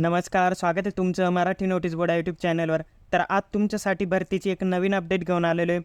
नमस्कार स्वागत आहे तुमचं मराठी नोटीस बोर्ड यूट्यूब चॅनलवर. तर आज तुमच्यासाठी भरतीची एक नवीन अपडेट घेऊन आलेलो आहे.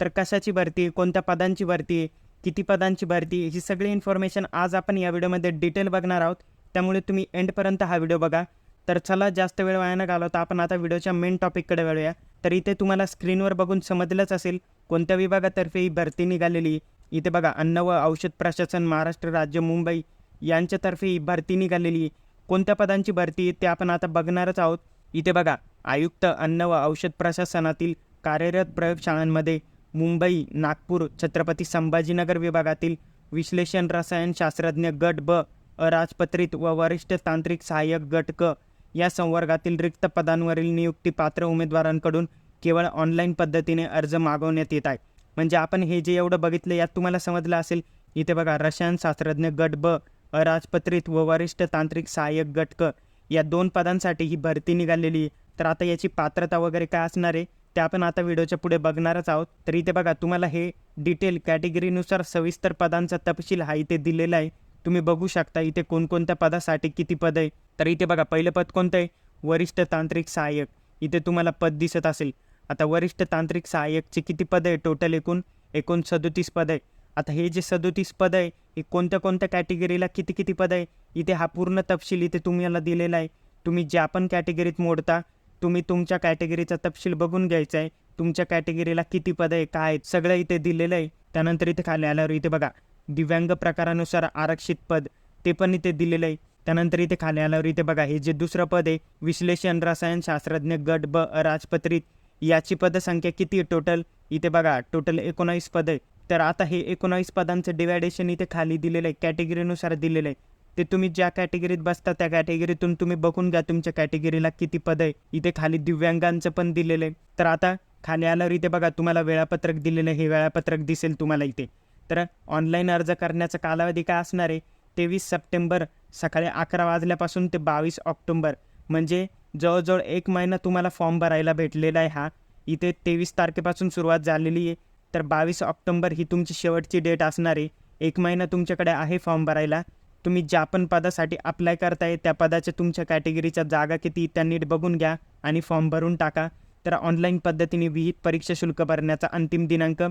तर कशाची भरती कोणत्या पदांची भरती आहे, किती पदांची भरती आहे, ही सगळी इन्फॉर्मेशन आज आपण या व्हिडिओमध्ये डिटेल बघणार आहोत. त्यामुळे तुम्ही एंडपर्यंत हा व्हिडिओ बघा. तर चला जास्त वेळ वाया न घालवता आपण आता व्हिडिओच्या मेन टॉपिककडे वळूया. तर इथे तुम्हाला स्क्रीनवर बघून समजलंच असेल कोणत्या विभागातर्फे ही भरती निघालेली. आहे. इथे बघा अन्न व औषध प्रशासन महाराष्ट्र राज्य मुंबई यांच्यातर्फे ही भरती निघालेली. आहे. कोणत्या पदांची भरती आहे ते आपण आता बघणारच आहोत. इथे बघा आयुक्त अन्न व औषध प्रशासनातील कार्यरत प्रयोगशाळांमध्ये मुंबई नागपूर छत्रपती संभाजीनगर विभागातील विश्लेषण रसायनशास्त्रज्ञ गट ब अराजपत्रित व वरिष्ठ तांत्रिक सहाय्यक गट क या संवर्गातील रिक्त पदांवरील नियुक्ती पात्र उमेदवारांकडून केवळ ऑनलाईन पद्धतीने अर्ज मागवण्यात येत आहे. म्हणजे आपण हे जे एवढं बघितलं यात तुम्हाला समजलं असेल. इथे बघा रसायनशास्त्रज्ञ गट ब अराजपत्रित व वरिष्ठ तांत्रिक सहाय्यक गटक या दोन पदांसाठी ही भरती निघालेली आहे. तर आता याची पात्रता वगैरे काय असणार आहे ते आपण आता व्हिडिओच्या पुढे बघणारच आहोत. तर इथे बघा तुम्हाला हे डिटेल कॅटेगरीनुसार सविस्तर पदांचा तपशील हा इथे दिलेला आहे. तुम्ही बघू शकता इथे कोणकोणत्या पदासाठी किती पद आहे. तर इथे बघा पहिलं पद कोणतं आहे? वरिष्ठ तांत्रिक सहाय्यक. इथे तुम्हाला पद दिसत असेल. आता वरिष्ठ तांत्रिक सहाय्यकचे किती पद आहे? टोटल एकूण एकूण सदोतीस पद आहे. आता हे जे सदोतीस पद आहे हे कोणत्या कोणत्या कॅटेगरीला किती किती पद आहे इथे हा पूर्ण तपशील इथे तुम्हाला दिलेला आहे. तुम्ही ज्या पण कॅटेगरीत मोडता तुम्ही तुमच्या कॅटेगरीचा तपशील बघून घ्यायचा आहे तुमच्या कॅटेगरीला किती पद आहे काय आहेत सगळं इथे दिलेलं आहे. त्यानंतर इथे खाली आल्यावर इथे बघा दिव्यांग प्रकारानुसार आरक्षित पद ते पण इथे दिलेलं आहे. त्यानंतर इथे खाली आल्यावर इथे बघा हे जे दुसरं पद आहे विश्लेषण रसायन शास्त्रज्ञ गट ब राजपत्रित याची पदसंख्या किती आहे टोटल इथे बघा टोटल एकोणावीस पद आहे. तर आता हे एकोणावीस पदांचं डिवायडेशन इथे खाली दिलेलं आहे कॅटेगरीनुसार दिलेलं आहे. ते तुम्ही ज्या कॅटेगरीत बसता त्या कॅटेगरीतून तुम्ही बघून घ्या तुमच्या कॅटेगरीला किती पद आहे. इथे खाली दिव्यांगांचं पण दिलेलं आहे. तर आता खाली आल्यावर इथे बघा तुम्हाला वेळापत्रक दिलेलं आहे. हे वेळापत्रक दिसेल तुम्हाला इथे. तर ऑनलाईन अर्ज करण्याचा कालावधी काय असणार आहे? तेवीस सप्टेंबर सकाळी अकरा वाजल्यापासून ते बावीस ऑक्टोंबर. म्हणजे जवळजवळ एक महिना तुम्हाला फॉर्म भरायला भेटलेला आहे हा. इथे तेवीस तारखेपासून सुरुवात झालेली आहे. तर बावीस ऑक्टोंबर ही तुमची शेवटची डेट असणारी एक महिना तुमच्याकडे आहे फॉर्म भरायला. तुम्ही ज्या पण पदासाठी अप्लाय करताय त्या पदाच्या तुमच्या कॅटेगरीच्या जागा किती त्या नीट बघून घ्या आणि फॉर्म भरून टाका. तर ऑनलाईन पद्धतीने विहित परीक्षा शुल्क भरण्याचा अंतिम दिनांक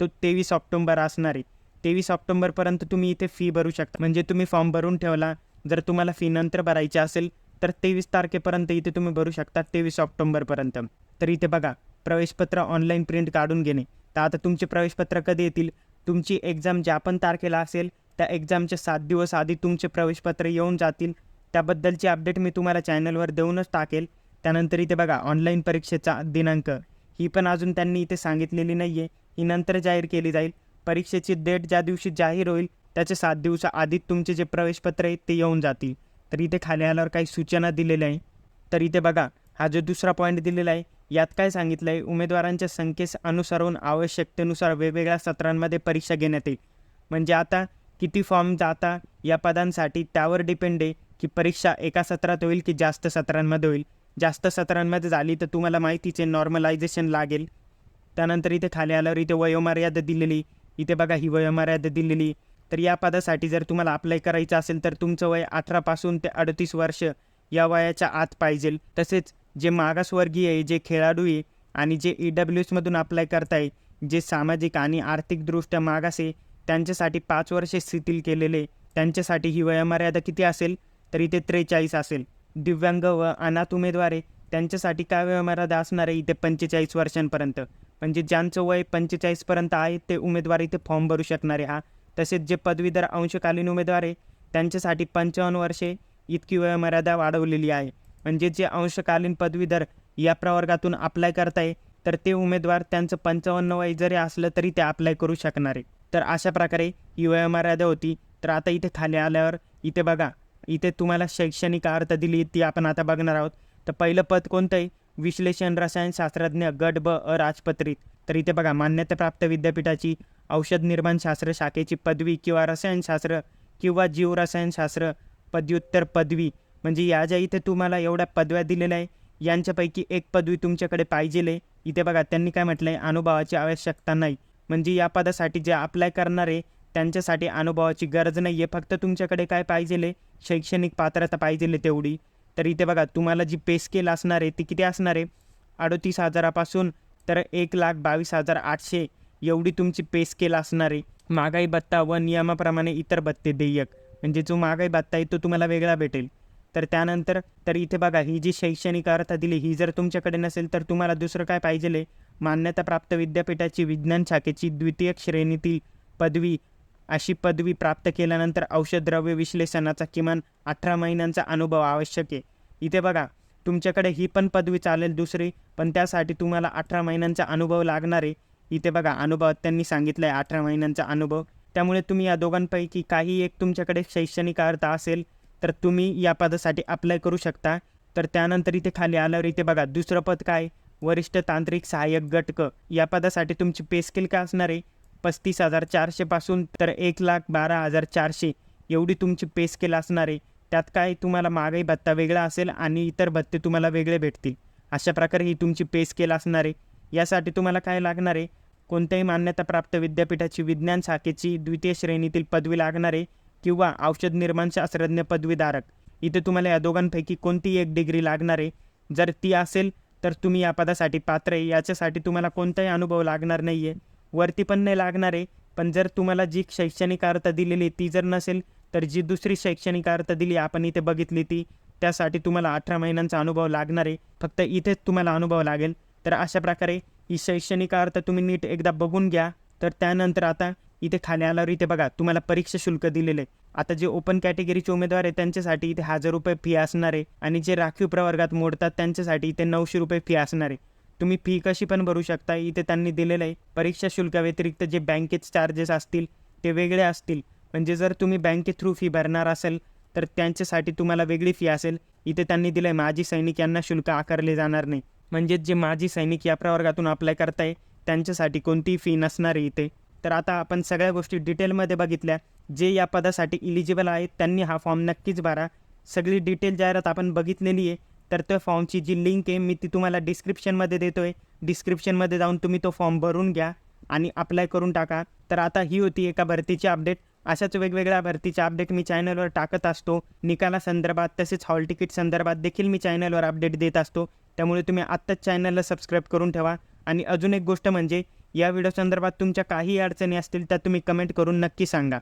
तो तेवीस ऑक्टोंबर असणार आहे. तेवीस ऑक्टोंबरपर्यंत तुम्ही इथे फी भरू शकता. म्हणजे तुम्ही फॉर्म भरून ठेवला. जर तुम्हाला फी नंतर भरायची असेल तर तेवीस तारखेपर्यंत इथे तुम्ही भरू शकता तेवीस ऑक्टोंबरपर्यंत तर इथे बघा प्रवेशपत्र ऑनलाईन प्रिंट काढून घेणे. तर आता तुमचे प्रवेशपत्र कधी येतील? तुमची एक्झाम ज्या पण तारखेला असेल त्या एक्झामच्या सात दिवस आधी तुमचे प्रवेशपत्र येऊन जातील. त्याबद्दलची अपडेट मी तुम्हाला चॅनलवर देऊनच टाकेल. त्यानंतर इथे बघा ऑनलाईन परीक्षेचा दिनांक. ही पण अजून त्यांनी इथे सांगितलेली नाही आहे ही नंतर जाहीर केली जाईल. परीक्षेची डेट ज्या दिवशी जाहीर होईल त्याच्या सात दिवसा आधीच तुमचे जे प्रवेशपत्र आहेत ते येऊन जातील. तर इथे खाली आल्यावर काही सूचना दिलेल्या आहे तर इथे बघा हा जो दुसरा पॉईंट दिलेला आहे यात काय सांगितलं आहे उमेदवारांच्या संख्येस अनुसरून आवश्यकतेनुसार वेगवेगळ्या सत्रांमध्ये परीक्षा घेण्यात येईल. म्हणजे आता किती फॉर्म जाता या पदांसाठी त्यावर डिपेंड आहे की परीक्षा एका सत्रात होईल की जास्त सत्रांमध्ये होईल. जास्त सत्रांमध्ये झाली तर तुम्हाला माहितीचे नॉर्मलायझेशन लागेल. त्यानंतर इथे खाली आल्यावर इथे वयोमर्यादा दिलेली इथे बघा ही वयोमर्यादा दिलेली. तर या पदासाठी जर तुम्हाला अप्लाय करायचं असेल तर तुमचं वय अठरापासून ते अडतीस वर्ष या वयाच्या आत पाहिजे तसेच जे मागासवर्गीय आहे जे खेळाडू आहे आणि जे ई डब्ल्यू एसमधून अप्लाय करताय जे सामाजिक आणि आर्थिकदृष्ट्या मागास आहे त्यांच्यासाठी पाच वर्षे शिथिल केलेले त्यांच्यासाठी ही वयोमर्यादा किती असेल? तर इथे त्रेचाळीस असेल. दिव्यांग व अनाथ उमेदवार आहे त्यांच्यासाठी काय वयोमर्यादा असणार आहे इथे पंचेचाळीस वर्षांपर्यंत? म्हणजे ज्यांचं वय पंचेचाळीसपर्यंत आहे ते उमेदवार इथे फॉर्म भरू शकणारे. हा तसेच जे पदवीधर अंशकालीन उमेदवार आहे त्यांच्यासाठी पंचावन्न वर्षे इतकी वयोमर्यादा वाढवलेली आहे. म्हणजे जे अंशकालीन पदवीधर या प्रवर्गातून अप्लाय करताय तर ते उमेदवार त्यांचं पंचावन्न वय जरी असलं तरी ते अप्लाय करू शकणार आहे. तर अशा प्रकारे ही वयोमर्यादा होती. तर आता इथे खाली आल्यावर इथे बघा इथे तुम्हाला शैक्षणिक अर्थ दिली ती आपण आता बघणार आहोत. तर पहिलं पद कोणतं आहे विश्लेषण रसायनशास्त्रज्ञ गट ब अराजपत्रित तर इथे बघा मान्यताप्राप्त विद्यापीठाची औषध निर्माणशास्त्र शाखेची पदवी किंवा रसायनशास्त्र किंवा जीवरसायनशास्त्र पदव्युत्तर पदवी म्हणजे या ज्या इथे तुम्हाला एवढ्या पदव्या दिलेल्या आहे यांच्यापैकी एक पदवी तुमच्याकडे पाहिजे आहे इथे बघा त्यांनी काय म्हटलं आहे अनुभवाची आवश्यकता नाही. म्हणजे या पदासाठी जे अप्लाय करणार आहे त्यांच्यासाठी अनुभवाची गरज नाही आहे. फक्त तुमच्याकडे काय पाहिजे शैक्षणिक पात्रता पाहिजे तेवढी. तर इथे बघा तुम्हाला जी पे स्केल असणार आहे ती किती असणार आहे? अडोतीस हजारापासून तर एक लाख बावीस हजार आठशे एवढी तुमची पे स्केल असणार आहे. महागाई भत्ता व नियमाप्रमाणे इतर भत्ते देयक. म्हणजे जो महागाई भत्ता आहे तो तुम्हाला वेगळा भेटेल. तर त्यानंतर तर इथे बघा ही जी शैक्षणिक अर्हता दिली ही जर तुमच्याकडे नसेल तर तुम्हाला दुसरं काय पाहिजे मान्यताप्राप्त विद्यापीठाची विज्ञान शाखेची द्वितीय श्रेणीतील पदवी अशी पदवी प्राप्त केल्यानंतर औषधद्रव्य विश्लेषणाचा किमान अठरा महिन्यांचा अनुभव आवश्यक आहे. इथे बघा तुमच्याकडे ही पण पदवी चालेल दुसरी पण त्यासाठी तुम्हाला अठरा महिन्यांचा अनुभव लागणार आहे. इथे बघा अनुभव त्यांनी सांगितलं आहे अठरा महिन्यांचा अनुभव. त्यामुळे तुम्ही या दोघांपैकी काही एक तुमच्याकडे शैक्षणिक अर्थ असेल तर तुम्ही या पदासाठी अप्लाय करू शकता. तर त्यानंतर इथे खाली आल्यावर इथे बघा दुसरं पद काय? वरिष्ठ तांत्रिक सहाय्यक गटक. या पदासाठी तुमची पे स्केल काय असणार आहे? पस्तीस हजार चारशेपासून तर एक लाख बारा हजार चारशे एवढी तुमची पे स्केल असणार आहे. त्यात काय तुम्हाला महागाई भत्ता वेगळा असेल आणि इतर भत्ते तुम्हाला वेगळे भेटतील. अशा प्रकारे ही तुमची पे स्केल असणार आहे. यासाठी तुम्हाला काय लागणार आहे? कोणत्याही मान्यताप्राप्त विद्यापीठाची विज्ञान शाखेची द्वितीय श्रेणीतील पदवी लागणार आहे. किंवा औषध निर्माण शास्त्रज्ञ पदवीधारक. इथे तुम्हाला या दोघांपैकी कोणती एक डिग्री लागणार आहे. जर ती असेल तर तुम्ही या पदासाठी पात्र आहे. याच्यासाठी तुम्हाला कोणताही अनुभव लागणार नाही आहे वरती पण नाही लागणार आहे. पण जर तुम्हाला जी शैक्षणिक अर्थ दिलेली ती जर नसेल तर जी दुसरी शैक्षणिक अर्थ दिली आपण इथे बघितली ती त्यासाठी तुम्हाला अठरा महिन्यांचा अनुभव लागणार आहे. फक्त इथेच तुम्हाला अनुभव लागेल. तर अशा प्रकारे ही शैक्षणिक अर्थ तुम्ही नीट एकदा बघून घ्या. तर त्यानंतर आता इथे खाली आल्यावर इथे बघा तुम्हाला परीक्षा शुल्क दिलेले. आता जे ओपन कॅटेगरीचे उमेदवार आहे त्यांच्यासाठी इथे हजार रुपये फी असणार आहे. आणि जे राखीव प्रवर्गात मोडतात त्यांच्यासाठी इथे नऊशे रुपये फी असणार आहे. तुम्ही फी कशी पण भरू शकता इथे त्यांनी दिलेलं आहे. परीक्षा शुल्काव्यतिरिक्त जे बँकेत चार्जेस असतील ते वेगळे असतील. म्हणजे जर तुम्ही बँके थ्रू फी भरणार असेल तर त्यांच्यासाठी तुम्हाला वेगळी फी असेल. इथे त्यांनी दिलं आहे माजी सैनिक यांना शुल्क आकारले जाणार नाही. म्हणजेच जे माजी सैनिक या प्रवर्गातून अप्लाय करताय त्यांच्यासाठी कोणतीही फी नसणार आहे इथे. तर आता आपण सगळ्या गोष्टी डिटेलमध्ये बघितल्या. जे या पदासाठी इलिजिबल आहेत त्यांनी हा फॉर्म नक्कीच भरा. सगळी डिटेल जाहिरात आपण बघितलेली आहे. तर त्या फॉर्मची जी लिंक आहे मी ती तुम्हाला डिस्क्रिप्शनमध्ये देतो आहे डिस्क्रिप्शनमध्ये जाऊन तुम्ही तो फॉर्म भरून घ्या आणि अप्लाय करून टाका. तर आता ही होती एका भरतीची अपडेट अशाच वेगवेगळ्या भरतीच्या अपडेट मी चॅनलवर टाकत असतो. निकालासंदर्भात तसेच हॉल तिकीट संदर्भात देखील मी चॅनलवर अपडेट देत असतो. त्यामुळे तुम्ही आत्ताच चॅनलला सबस्क्राईब करून ठेवा. आणि अजून एक गोष्ट म्हणजे या व्हिडिओ संदर्भात तुमच्या काही अडचणी असतील त्या तुम्ही कमेंट करून नक्की सांगा.